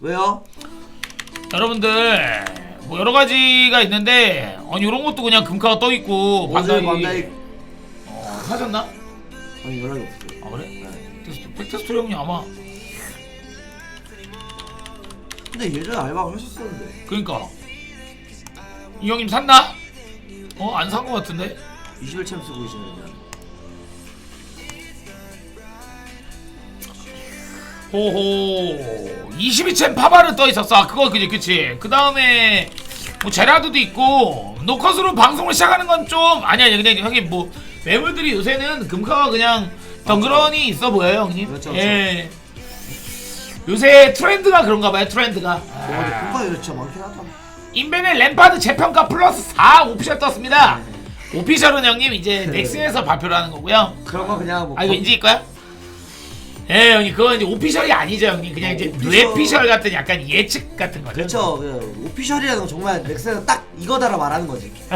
왜요? 여러분들 뭐 여러 가지가 있는데 아니 이런 것도 그냥 금카가 떠 있고 어제 반다이 반다이 어, 사셨나? 아니 연락이 없어요. 아 그래? 네. 텍스트, 팩트스토리 형님 아마 근데 예전에 알바를 하셨었는데 그러니까 이 형님 샀나? 어 안산거 같은데? 20일 챔 쓰고 계시는 호호 22챔 파바르 떠 있었어. 아, 그거 그지 그치? 그 다음에 뭐 제라드도 있고 노컷으로 방송을 시작하는 건 좀 아니 아니 그냥 형님 뭐 매물들이 요새는 금카가 그냥 덩그러니 있어 보여요 형님? 그렇죠, 예. 요새 트렌드가 그런가 봐요 트렌드가. 금방 이거 진짜 많긴 하다. 인벤의 램파드 재평가 플러스 4 오피셜 떴습니다. 오피셜은 형님 이제 넥슨에서 발표를 하는 거고요. 그런 거 그냥 뭐 아 이거 인지일 거야? 예 형님 그건 이제 오피셜이 아니죠 형님 그냥 어, 이제 오피셜. 뇌피셜 같은 약간 예측 같은 거죠 그렇죠. 그 오피셜이라는 건 정말 넥슨은 딱 이거다라 말하는 거지.